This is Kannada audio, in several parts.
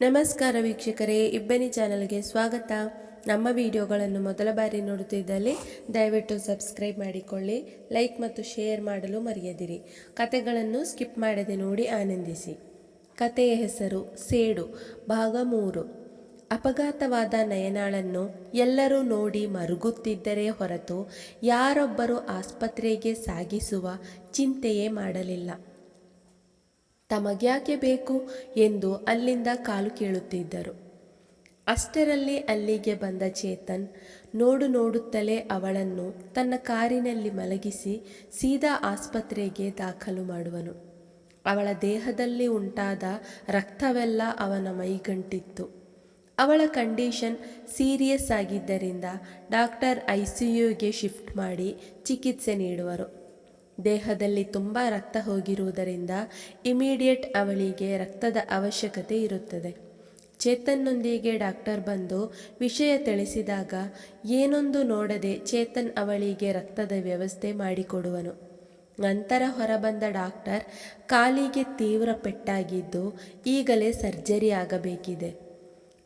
ನಮಸ್ಕಾರ ವೀಕ್ಷಕರೇ, ಇಬ್ಬನಿ ಚಾನಲ್ಗೆ ಸ್ವಾಗತ. ನಮ್ಮ ವಿಡಿಯೋಗಳನ್ನು ಮೊದಲ ಬಾರಿ ನೋಡುತ್ತಿದ್ದಲ್ಲಿ ದಯವಿಟ್ಟು ಸಬ್ಸ್ಕ್ರೈಬ್ ಮಾಡಿಕೊಳ್ಳಿ, ಲೈಕ್ ಮತ್ತು ಶೇರ್ ಮಾಡಲು ಮರೆಯದಿರಿ. ಕತೆಗಳನ್ನು ಸ್ಕಿಪ್ ಮಾಡದೆ ನೋಡಿ ಆನಂದಿಸಿ. ಕತೆಯ ಹೆಸರು ಸೇಡು, ಭಾಗ ಮೂರು. ಅಪಘಾತವಾದ ನಯನಾಳನ್ನು ಎಲ್ಲರೂ ನೋಡಿ ಮರುಗುತ್ತಿದ್ದರೆ ಹೊರತು ಯಾರೊಬ್ಬರು ಆಸ್ಪತ್ರೆಗೆ ಸಾಗಿಸುವ ಚಿಂತೆಯೇ ಮಾಡಲಿಲ್ಲ. ತಮಗ್ಯಾಕೆ ಬೇಕು ಎಂದು ಅಲ್ಲಿಂದ ಕಾಲು ಕೇಳುತ್ತಿದ್ದರು. ಅಷ್ಟರಲ್ಲಿ ಅಲ್ಲಿಗೆ ಬಂದ ಚೇತನ್ ನೋಡು ನೋಡುತ್ತಲೇ ಅವಳನ್ನು ತನ್ನ ಕಾರಿನಲ್ಲಿ ಮಲಗಿಸಿ ಸೀದಾ ಆಸ್ಪತ್ರೆಗೆ ದಾಖಲು ಮಾಡುವನು. ಅವಳ ದೇಹದಲ್ಲಿ ಉಂಟಾದ ರಕ್ತವೆಲ್ಲ ಅವನ ಮೈಗಂಟಿತ್ತು. ಅವಳ ಕಂಡೀಷನ್ ಸೀರಿಯಸ್ ಆಗಿದ್ದರಿಂದ ಡಾಕ್ಟರ್ ಐ ಸಿ ಯುಗೆ ಶಿಫ್ಟ್ ಮಾಡಿ ಚಿಕಿತ್ಸೆ ನೀಡುವರು. ದೇಹದಲ್ಲಿ ತುಂಬ ರಕ್ತ ಹೋಗಿರುವುದರಿಂದ ಇಮಿಡಿಯೇಟ್ ಅವಳಿಗೆ ರಕ್ತದ ಅವಶ್ಯಕತೆ ಇರುತ್ತದೆ. ಚೇತನ್ನೊಂದಿಗೆ ಡಾಕ್ಟರ್ ಬಂದು ವಿಷಯ ತಿಳಿಸಿದಾಗ, ಏನೊಂದು ನೋಡದೆ ಚೇತನ್ ಅವಳಿಗೆ ರಕ್ತದ ವ್ಯವಸ್ಥೆ ಮಾಡಿಕೊಡುವನು. ನಂತರ ಹೊರಬಂದ ಡಾಕ್ಟರ್ ಕಾಲಿಗೆ ತೀವ್ರ ಪೆಟ್ಟಾಗಿದ್ದು ಈಗಲೇ ಸರ್ಜರಿ ಆಗಬೇಕಿದೆ.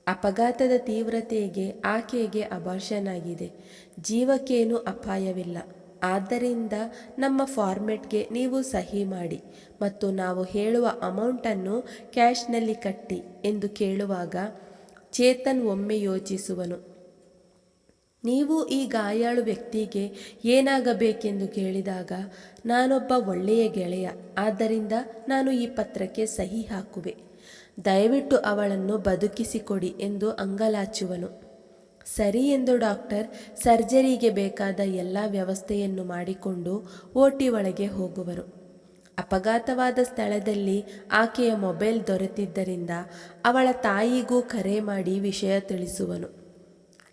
ಅಪಘಾತದ ತೀವ್ರತೆಗೆ ಆಕೆಗೆ ಅಬಾರ್ಷನ್ ಆಗಿದೆ. ಜೀವಕ್ಕೇನೂ ಅಪಾಯವಿಲ್ಲ. ಆದ್ದರಿಂದ ನಮ್ಮ ಫಾರ್ಮೆಟ್ಗೆ ನೀವು ಸಹಿ ಮಾಡಿ ಮತ್ತು ನಾವು ಹೇಳುವ ಅಮೌಂಟನ್ನು ಕ್ಯಾಶ್ನಲ್ಲಿ ಕಟ್ಟಿ ಎಂದು ಕೇಳುವಾಗ ಚೇತನ್ ಒಮ್ಮೆ ಯೋಚಿಸುವನು. ನೀವು ಈ ಗಾಯಾಳು ವ್ಯಕ್ತಿಗೆ ಏನಾಗಬೇಕೆಂದು ಕೇಳಿದಾಗ, ನಾನೊಬ್ಬ ಒಳ್ಳೆಯ ಗೆಳೆಯ, ಆದ್ದರಿಂದ ನಾನು ಈ ಪತ್ರಕ್ಕೆ ಸಹಿ ಹಾಕುವೆ. ದಯವಿಟ್ಟು ಅವಳನ್ನು ಬದುಕಿಸಿಕೊಡಿ ಎಂದು ಅಂಗಲಾಚುವನು. ಸರಿ ಎಂದು ಡಾಕ್ಟರ್ ಸರ್ಜರಿಗೆ ಬೇಕಾದ ಎಲ್ಲ ವ್ಯವಸ್ಥೆಯನ್ನು ಮಾಡಿಕೊಂಡು ಓಟಿ ಒಳಗೆ ಹೋಗುವರು. ಅಪಘಾತವಾದ ಸ್ಥಳದಲ್ಲಿ ಆಕೆಯ ಮೊಬೈಲ್ ದೊರೆತಿದ್ದರಿಂದ ಅವಳ ತಾಯಿಗೂ ಕರೆ ಮಾಡಿ ವಿಷಯ ತಿಳಿಸುವನು.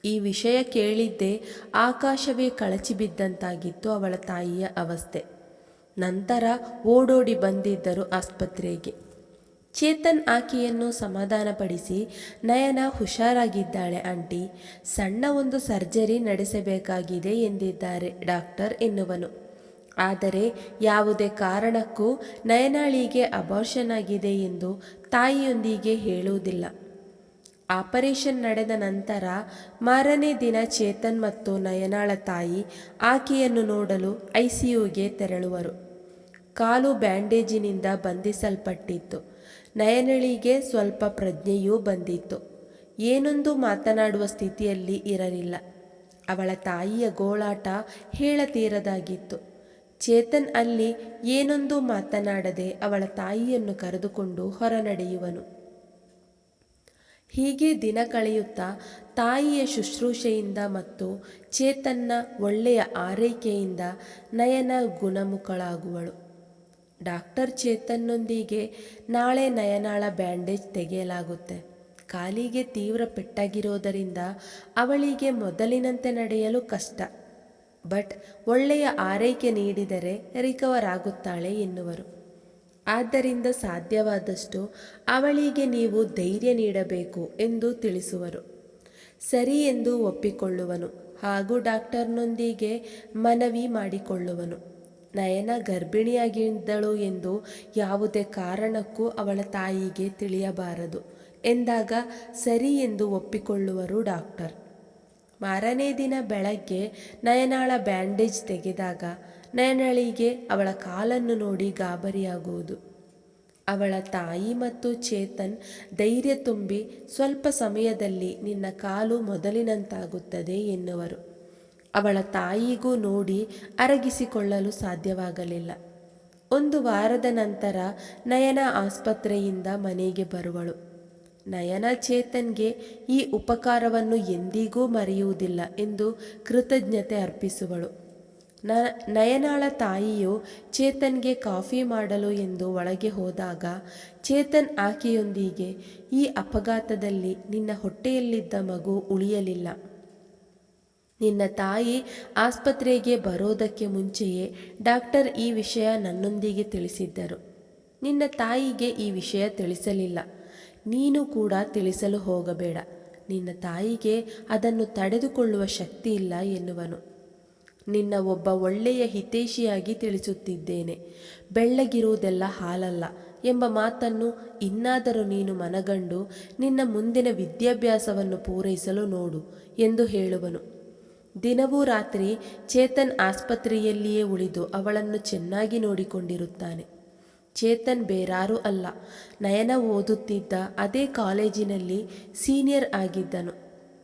ಈ ವಿಷಯ ಕೇಳಿದ್ದೇ ಆಕಾಶವೇ ಕಳಚಿ ಬಿದ್ದಂತಾಗಿತ್ತು ಅವಳ ತಾಯಿಯ ಅವಸ್ಥೆ. ನಂತರ ಓಡೋಡಿ ಬಂದಿದ್ದರು ಆಸ್ಪತ್ರೆಗೆ. ಚೇತನ್ ಆಕೆಯನ್ನು ಸಮಾಧಾನಪಡಿಸಿ, ನಯನ ಹುಷಾರಾಗಿದ್ದಾಳೆ, ಆಂಟಿ, ಸಣ್ಣ ಒಂದು ಸರ್ಜರಿ ನಡೆಸಬೇಕಾಗಿದೆ ಎಂದಿದ್ದಾರೆ ಡಾಕ್ಟರ್ ಎನ್ನುವನು. ಆದರೆ ಯಾವುದೇ ಕಾರಣಕ್ಕೂ ನಯನಾಳಿಗೆ ಅಬಾರ್ಷನ್ ಆಗಿದೆ ಎಂದು ತಾಯಿಯೊಂದಿಗೆ ಹೇಳುವುದಿಲ್ಲ. ಆಪರೇಷನ್ ನಡೆದ ನಂತರ ಮಾರನೇ ದಿನ ಚೇತನ್ ಮತ್ತು ನಯನಾಳ ತಾಯಿ ಆಕೆಯನ್ನು ನೋಡಲು ಐಸಿಯುಗೆ ತೆರಳುವರು. ಕಾಲು ಬ್ಯಾಂಡೇಜಿನಿಂದ ಬಂಧಿಸಲ್ಪಟ್ಟಿತ್ತು. ನಯನಳಿಗೆ ಸ್ವಲ್ಪ ಪ್ರಜ್ಞೆಯೂ ಬಂದಿತ್ತು. ಏನೊಂದು ಮಾತನಾಡುವ ಸ್ಥಿತಿಯಲ್ಲಿ ಇರಲಿಲ್ಲ. ಅವಳ ತಾಯಿಯ ಗೋಳಾಟ ಹೇಳತೀರದಾಗಿತ್ತು. ಚೇತನ್ ಅಲ್ಲಿ ಏನೊಂದು ಮಾತನಾಡದೆ ಅವಳ ತಾಯಿಯನ್ನು ಕರೆದುಕೊಂಡು ಹೊರನಡೆಯುವನು. ಹೀಗೆ ದಿನ ಕಳೆಯುತ್ತಾ ತಾಯಿಯ ಶುಶ್ರೂಷೆಯಿಂದ ಮತ್ತು ಚೇತನ್ನ ಒಳ್ಳೆಯ ಆರೈಕೆಯಿಂದ ನಯನ ಗುಣಮುಖಳಾಗುವಳು. ಡಾಕ್ಟರ್ ಚೇತನ್ನೊಂದಿಗೆ ನಾಳೆ ನಯನಾಳ ಬ್ಯಾಂಡೇಜ್ ತೆಗೆಯಲಾಗುತ್ತೆ. ಕಾಲಿಗೆ ತೀವ್ರ ಪೆಟ್ಟಾಗಿರೋದರಿಂದ ಅವಳಿಗೆ ಮೊದಲಿನಂತೆ ನಡೆಯಲು ಕಷ್ಟ. ಬಟ್ ಒಳ್ಳೆಯ ಆರೈಕೆ ನೀಡಿದರೆ ರಿಕವರ್ ಆಗುತ್ತಾಳೆ ಎನ್ನುವರು. ಆದ್ದರಿಂದ ಸಾಧ್ಯವಾದಷ್ಟು ಅವಳಿಗೆ ನೀವು ಧೈರ್ಯ ನೀಡಬೇಕು ಎಂದು ತಿಳಿಸುವರು. ಸರಿ ಎಂದು ಒಪ್ಪಿಕೊಳ್ಳುವನು ಹಾಗೂ ಡಾಕ್ಟರ್ನೊಂದಿಗೆ ಮನವಿ ಮಾಡಿಕೊಳ್ಳುವನು. ನಯನ ಗರ್ಭಿಣಿಯಾಗಿದ್ದಳು ಎಂದು ಯಾವುದೇ ಕಾರಣಕ್ಕೂ ಅವಳ ತಾಯಿಗೆ ತಿಳಿಯಬಾರದು ಎಂದಾಗ ಸರಿ ಎಂದು ಒಪ್ಪಿಕೊಳ್ಳುವರು ಡಾಕ್ಟರ್. ಮಾರನೇ ದಿನ ಬೆಳಗ್ಗೆ ನಯನಾಳ ಬ್ಯಾಂಡೇಜ್ ತೆಗೆದಾಗ ನಯನಳಿಗೆ ಅವಳ ಕಾಲನ್ನು ನೋಡಿ ಗಾಬರಿಯಾಗುವುದು. ಅವಳ ತಾಯಿ ಮತ್ತು ಚೇತನ್ ಧೈರ್ಯ ತುಂಬಿ ಸ್ವಲ್ಪ ಸಮಯದಲ್ಲಿ ನಿನ್ನ ಕಾಲು ಮೊದಲಿನಂತಾಗುತ್ತದೆ ಎನ್ನುವರು. ಅವಳ ತಾಯಿಗೂ ನೋಡಿ ಅರಗಿಸಿಕೊಳ್ಳಲು ಸಾಧ್ಯವಾಗಲಿಲ್ಲ. ಒಂದು ವಾರದ ನಂತರ ನಯನ ಆಸ್ಪತ್ರೆಯಿಂದ ಮನೆಗೆ ಬರುವಳು. ನಯನ ಚೇತನ್ಗೆ ಈ ಉಪಕಾರವನ್ನು ಎಂದಿಗೂ ಮರೆಯುವುದಿಲ್ಲ ಎಂದು ಕೃತಜ್ಞತೆ ಅರ್ಪಿಸುವಳು. ನ, ನಯನಾಳ ತಾಯಿಯು ಚೇತನ್ಗೆ ಕಾಫಿ ಮಾಡಲು ಎಂದು ಒಳಗೆ ಹೋದಾಗ ಚೇತನ್ ಆಕೆಯೊಂದಿಗೆ, ಈ ಅಪಘಾತದಲ್ಲಿ ನಿನ್ನ ಹೊಟ್ಟೆಯಲ್ಲಿದ್ದ ಮಗು ಉಳಿಯಲಿಲ್ಲ. ನಿನ್ನ ತಾಯಿ ಆಸ್ಪತ್ರೆಗೆ ಬರೋದಕ್ಕೆ ಮುಂಚೆಯೇ ಡಾಕ್ಟರ್ ಈ ವಿಷಯ ನನ್ನೊಂದಿಗೆ ತಿಳಿಸಿದ್ದರು. ನಿನ್ನ ತಾಯಿಗೆ ಈ ವಿಷಯ ತಿಳಿಸಲಿಲ್ಲ. ನೀನು ಕೂಡ ತಿಳಿಸಲು ಹೋಗಬೇಡ. ನಿನ್ನ ತಾಯಿಗೆ ಅದನ್ನು ತಡೆದುಕೊಳ್ಳುವ ಶಕ್ತಿ ಇಲ್ಲ ಎನ್ನುವನು. ನಿನ್ನ ಒಬ್ಬ ಒಳ್ಳೆಯ ಹಿತೈಷಿಯಾಗಿ ತಿಳಿಸುತ್ತಿದ್ದೇನೆ. ಬೆಳ್ಳಗಿರುವುದೆಲ್ಲ ಹಾಲಲ್ಲ ಎಂಬ ಮಾತನ್ನು ಇನ್ನಾದರೂ ನೀನು ಮನಗಂಡು ನಿನ್ನ ಮುಂದಿನ ವಿದ್ಯಾಭ್ಯಾಸವನ್ನು ಪೂರೈಸಲು ನೋಡು ಎಂದು ಹೇಳುವನು. ದಿನವೂ ರಾತ್ರಿ ಚೇತನ್ ಆಸ್ಪತ್ರೆಯಲ್ಲಿಯೇ ಉಳಿದು ಅವಳನ್ನು ಚೆನ್ನಾಗಿ ನೋಡಿಕೊಂಡಿರುತ್ತಾನೆ. ಚೇತನ್ ಬೇರಾರೂ ಅಲ್ಲ. ನಯನ ಓದುತ್ತಿದ್ದ ಅದೇ ಕಾಲೇಜಿನಲ್ಲಿ ಸೀನಿಯರ್ ಆಗಿದ್ದನು.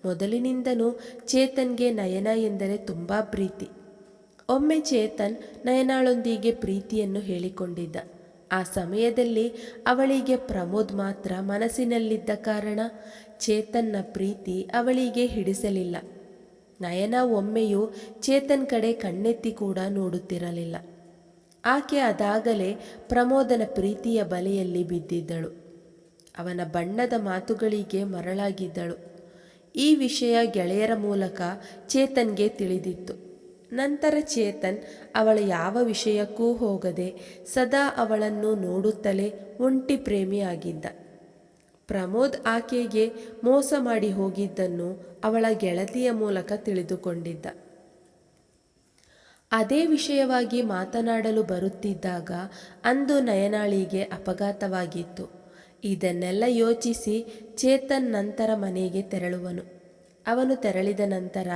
ಮೊದಲಿನಿಂದನೂ ಚೇತನ್ಗೆ ನಯನ ಎಂದರೆ ತುಂಬ ಪ್ರೀತಿ. ಒಮ್ಮೆ ಚೇತನ್ ನಯನಾಳೊಂದಿಗೆ ಪ್ರೀತಿಯನ್ನು ಹೇಳಿಕೊಂಡಿದ್ದ. ಆ ಸಮಯದಲ್ಲಿ ಅವಳಿಗೆ ಪ್ರಮೋದ್ ಮಾತ್ರ ಮನಸ್ಸಿನಲ್ಲಿದ್ದ ಕಾರಣ ಚೇತನ್ನ ಪ್ರೀತಿ ಅವಳಿಗೆ ಹಿಡಿಸಲಿಲ್ಲ. ನಯನ ಒಮ್ಮೆಯೂ ಚೇತನ್ ಕಡೆ ಕಣ್ಣೆತ್ತಿ ಕೂಡ ನೋಡುತ್ತಿರಲಿಲ್ಲ. ಆಕೆ ಅದಾಗಲೇ ಪ್ರಮೋದನ ಪ್ರೀತಿಯ ಬಲೆಯಲ್ಲಿ ಬಿದ್ದಿದ್ದಳು. ಅವನ ಬಣ್ಣದ ಮಾತುಗಳಿಗೆ ಮರಳಾಗಿದ್ದಳು. ಈ ವಿಷಯ ಗೆಳೆಯರ ಮೂಲಕ ಚೇತನ್ಗೆ ತಿಳಿದಿತ್ತು. ನಂತರ ಚೇತನ್ ಅವಳ ಯಾವ ವಿಷಯಕ್ಕೂ ಹೋಗದೆ ಸದಾ ಅವಳನ್ನು ನೋಡುತ್ತಲೇ ಒಂಟಿ ಪ್ರೇಮಿಯಾಗಿದ್ದ. ಪ್ರಮೋದ್ ಆಕೆಗೆ ಮೋಸ ಮಾಡಿ ಹೋಗಿದ್ದನ್ನು ಅವಳ ಗೆಳತಿಯ ಮೂಲಕ ತಿಳಿದುಕೊಂಡಿದ್ದ. ಅದೇ ವಿಷಯವಾಗಿ ಮಾತನಾಡಲು ಬರುತ್ತಿದ್ದಾಗ ಅಂದು ನಯನಾಳಿಗೆ ಅಪಘಾತವಾಗಿತ್ತು. ಇದನ್ನೆಲ್ಲ ಯೋಚಿಸಿ ಚೇತನ್ ನಂತರ ಮನೆಗೆ ತೆರಳುವನು. ಅವನು ತೆರಳಿದ ನಂತರ,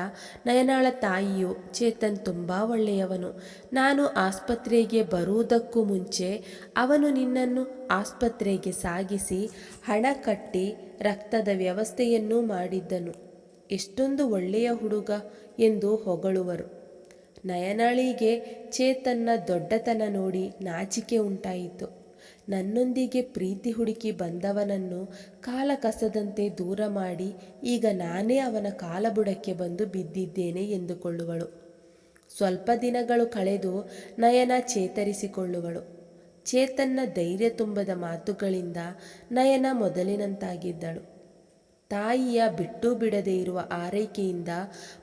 ನಯನಾಳ ತಾಯಿಯು ಚೇತನ್ ತುಂಬ ಒಳ್ಳೆಯವನು. ನಾನು ಆಸ್ಪತ್ರೆಗೆ ಬರುವುದಕ್ಕೂ ಮುಂಚೆ ಅವನು ನಿನ್ನನ್ನು ಆಸ್ಪತ್ರೆಗೆ ಸಾಗಿಸಿ ಹಣ ಕಟ್ಟಿ ರಕ್ತದ ವ್ಯವಸ್ಥೆಯನ್ನೂ ಮಾಡಿದ್ದನು. ಎಷ್ಟೊಂದು ಒಳ್ಳೆಯ ಹುಡುಗ ಎಂದು ಹೊಗಳುವರು. ನಯನಾಳಿಗೆ ಚೇತನ್ನ ದೊಡ್ಡತನ ನೋಡಿ ನಾಚಿಕೆ ಉಂಟಾಯಿತು. ನನ್ನೊಂದಿಗೆ ಪ್ರೀತಿ ಹುಡುಕಿ ಬಂದವನನ್ನು ಕಾಲ ಕಸದಂತೆ ದೂರ ಮಾಡಿ ಈಗ ನಾನೇ ಅವನ ಕಾಲಬುಡಕ್ಕೆ ಬಂದು ಬಿದ್ದಿದ್ದೇನೆ ಎಂದುಕೊಳ್ಳುವಳು. ಸ್ವಲ್ಪ ದಿನಗಳು ಕಳೆದು ನಯನ ಚೇತರಿಸಿಕೊಳ್ಳುವಳು. ಚೇತನ್ನ ಧೈರ್ಯ ತುಂಬದ ಮಾತುಗಳಿಂದ ನಯನ ಮೊದಲಿನಂತಾಗಿದ್ದಳು. ತಾಯಿಯ ಬಿಟ್ಟು ಬಿಡದೆ ಇರುವ ಆರೈಕೆಯಿಂದ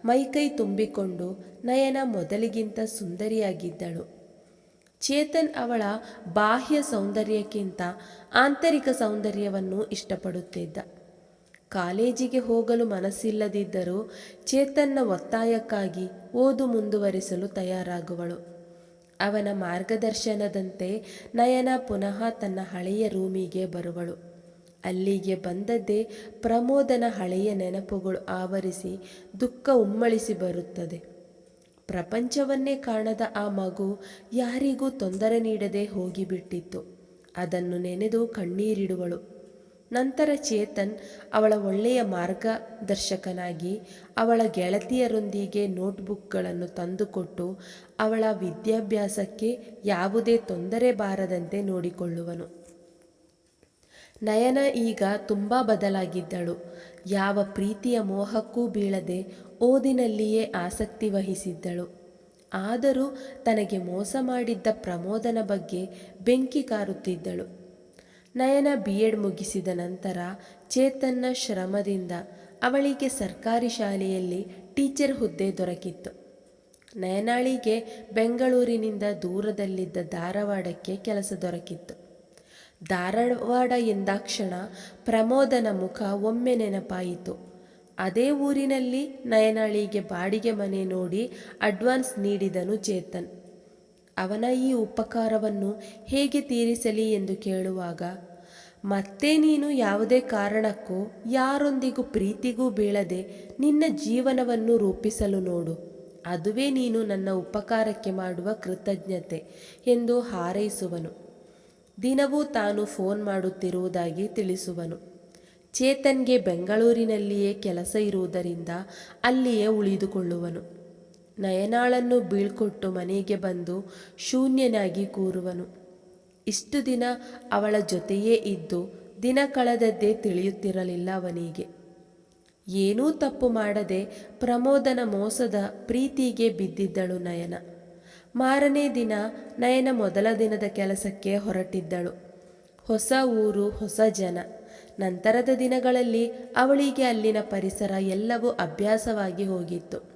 ಮೈಕೈ ತುಂಬಿಕೊಂಡು ನಯನ ಮೊದಲಿಗಿಂತ ಸುಂದರಿಯಾಗಿದ್ದಳು. ಚೇತನ್ ಅವಳ ಬಾಹ್ಯ ಸೌಂದರ್ಯಕ್ಕಿಂತ ಆಂತರಿಕ ಸೌಂದರ್ಯವನ್ನು ಇಷ್ಟಪಡುತ್ತಿದ್ದ. ಕಾಲೇಜಿಗೆ ಹೋಗಲು ಮನಸ್ಸಿಲ್ಲದಿದ್ದರೂ ಚೇತನ್ನ ಒತ್ತಾಯಕ್ಕಾಗಿ ಓದು ಮುಂದುವರಿಸಲು ತಯಾರಾಗುವಳು. ಅವನ ಮಾರ್ಗದರ್ಶನದಂತೆ ನಯನ ಪುನಃ ತನ್ನ ಹಳೆಯ ರೂಮಿಗೆ ಬರುವಳು. ಅಲ್ಲಿಗೆ ಬಂದದ್ದೇ ಪ್ರಮೋದನ ಹಳೆಯ ನೆನಪುಗಳು ಆವರಿಸಿ ದುಃಖ ಉಮ್ಮಳಿಸಿ ಬರುತ್ತದೆ. ಪ್ರಪಂಚವನ್ನೇ ಕಾಣದ ಆ ಮಗು ಯಾರಿಗೂ ತೊಂದರೆ ನೀಡದೆ ಹೋಗಿಬಿಟ್ಟಿತ್ತು. ಅದನ್ನು ನೆನೆದು ಕಣ್ಣೀರಿಡುವಳು. ನಂತರ ಚೇತನ್ ಅವಳ ಒಳ್ಳೆಯ ಮಾರ್ಗದರ್ಶಕನಾಗಿ ಅವಳ ಗೆಳತಿಯರೊಂದಿಗೆ ನೋಟ್ಬುಕ್ಗಳನ್ನು ತಂದುಕೊಟ್ಟು ಅವಳ ವಿದ್ಯಾಭ್ಯಾಸಕ್ಕೆ ಯಾವುದೇ ತೊಂದರೆ ಬಾರದಂತೆ ನೋಡಿಕೊಳ್ಳುವನು. ನಯನ ಈಗ ತುಂಬ ಬದಲಾಗಿದ್ದಳು. ಯಾವ ಪ್ರೀತಿಯ ಮೋಹಕ್ಕೂ ಬೀಳದೆ ಓದಿನಲ್ಲಿಯೇ ಆಸಕ್ತಿ ವಹಿಸಿದ್ದಳು. ಆದರೂ ತನಗೆ ಮೋಸ ಮಾಡಿದ್ದ ಪ್ರಮೋದನ ಬಗ್ಗೆ ಬೆಂಕಿ ಕಾರುತ್ತಿದ್ದಳು. ನಯನ ಬಿ ಎಡ್ ಮುಗಿಸಿದ ನಂತರ ಚೇತನ್ನ ಶ್ರಮದಿಂದ ಅವಳಿಗೆ ಸರ್ಕಾರಿ ಶಾಲೆಯಲ್ಲಿ ಟೀಚರ್ ಹುದ್ದೆ ದೊರಕಿತ್ತು. ನಯನಾಳಿಗೆ ಬೆಂಗಳೂರಿನಿಂದ ದೂರದಲ್ಲಿದ್ದ ಧಾರವಾಡಕ್ಕೆ ಕೆಲಸ ದೊರಕಿತ್ತು. ಧಾರವಾಡ ಎಂದಾಕ್ಷಣ ಪ್ರಮೋದನ ಮುಖ ಒಮ್ಮೆ ನೆನಪಾಯಿತು. ಅದೇ ಊರಿನಲ್ಲಿ ನಯನಾಳಿಗೆ ಬಾಡಿಗೆ ಮನೆ ನೋಡಿ ಅಡ್ವಾನ್ಸ್ ನೀಡಿದನು ಚೇತನ್. ಅವನ ಈ ಉಪಕಾರವನ್ನು ಹೇಗೆ ತೀರಿಸಲಿ ಎಂದು ಕೇಳುವಾಗ, ಮತ್ತೆ ನೀನು ಯಾವುದೇ ಕಾರಣಕ್ಕೂ ಯಾರೊಂದಿಗೂ ಪ್ರೀತಿಗೂ ಬೀಳದೆ ನಿನ್ನ ಜೀವನವನ್ನು ರೂಪಿಸಲು ನೋಡು. ಅದುವೇ ನೀನು ನನ್ನ ಉಪಕಾರಕ್ಕೆ ಮಾಡುವ ಕೃತಜ್ಞತೆ ಎಂದು ಹಾರೈಸುವನು. ದಿನವೂ ತಾನು ಫೋನ್ ಮಾಡುತ್ತಿರುವುದಾಗಿ ತಿಳಿಸುವನು. ಚೇತನ್ಗೆ ಬೆಂಗಳೂರಿನಲ್ಲಿಯೇ ಕೆಲಸ ಇರುವುದರಿಂದ ಅಲ್ಲಿಯೇ ಉಳಿದುಕೊಳ್ಳುವನು. ನಯನಾಳನ್ನು ಬೀಳ್ಕೊಟ್ಟು ಮನೆಗೆ ಬಂದು ಶೂನ್ಯನಾಗಿ ಕೂರುವನು. ಇಷ್ಟು ದಿನ ಅವಳ ಜೊತೆಯೇ ಇದ್ದು ದಿನ ಕಳೆದದ್ದೇ ತಿಳಿಯುತ್ತಿರಲಿಲ್ಲ ಅವನಿಗೆ. ಏನೂ ತಪ್ಪು ಮಾಡದೆ ಪ್ರಮೋದನ ಮೋಸದ ಪ್ರೀತಿಗೆ ಬಿದ್ದಿದ್ದಳು ನಯನ. ಮಾರನೇ ದಿನ ನಯನ ಮೊದಲ ದಿನದ ಕೆಲಸಕ್ಕೆ ಹೊರಟಿದ್ದಳು. ಹೊಸ ಊರು, ಹೊಸ ಜನ. ನಂತರದ ದಿನಗಳಲ್ಲಿ ಅವಳಿಗೆ ಅಲ್ಲಿನ ಪರಿಸರ ಎಲ್ಲವೂ ಅಭ್ಯಾಸವಾಗಿ ಹೋಗಿತ್ತು.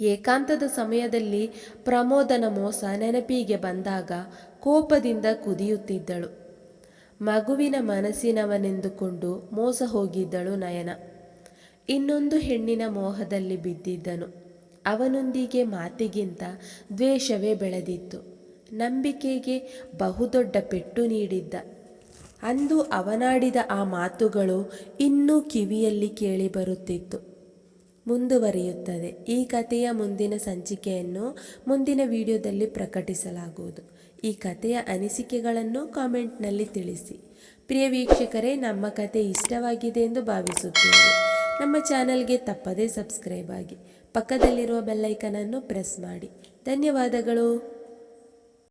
ಏಕಾಂತದ ಸಮಯದಲ್ಲಿ ಪ್ರಮೋದನ ಮೋಸ ನೆನಪಿಗೆ ಬಂದಾಗ ಕೋಪದಿಂದ ಕುದಿಯುತ್ತಿದ್ದಳು. ಮಗುವಿನ ಮನಸ್ಸಿನವನೆಂದುಕೊಂಡು ಮೋಸ ಹೋಗಿದ್ದಳು ನಯನ. ಇನ್ನೊಂದು ಹೆಣ್ಣಿನ ಮೋಹದಲ್ಲಿ ಬಿದ್ದಿದ್ದನು. ಅವನೊಂದಿಗೆ ಮಾತಿಗಿಂತ ದ್ವೇಷವೇ ಬೆಳೆದಿತ್ತು. ನಂಬಿಕೆಗೆ ಬಹುದೊಡ್ಡ ಪೆಟ್ಟು ನೀಡಿದ್ದ. ಅಂದು ಅವನಾಡಿದ ಆ ಮಾತುಗಳು ಇನ್ನೂ ಕಿವಿಯಲ್ಲಿ ಕೇಳಿಬರುತ್ತಿತ್ತು ಮುಂದುವರಿಯುತ್ತದೆ. ಈ ಕಥೆಯ ಮುಂದಿನ ಸಂಚಿಕೆಯನ್ನು ಮುಂದಿನ ವಿಡಿಯೋದಲ್ಲಿ ಪ್ರಕಟಿಸಲಾಗುವುದು. ಈ ಕಥೆಯ ಅನಿಸಿಕೆಗಳನ್ನು ಕಾಮೆಂಟ್ನಲ್ಲಿ ತಿಳಿಸಿ. ಪ್ರಿಯ ವೀಕ್ಷಕರೇ, ನಮ್ಮ ಕತೆ ಇಷ್ಟವಾಗಿದೆ ಎಂದು ಭಾವಿಸುತ್ತೇವೆ. ನಮ್ಮ ಚಾನಲ್ಗೆ ತಪ್ಪದೇ ಸಬ್ಸ್ಕ್ರೈಬ್ ಆಗಿ. ಪಕ್ಕದಲ್ಲಿರುವ ಬೆಲ್ಲೈಕನನ್ನು ಪ್ರೆಸ್ ಮಾಡಿ. ಧನ್ಯವಾದಗಳು.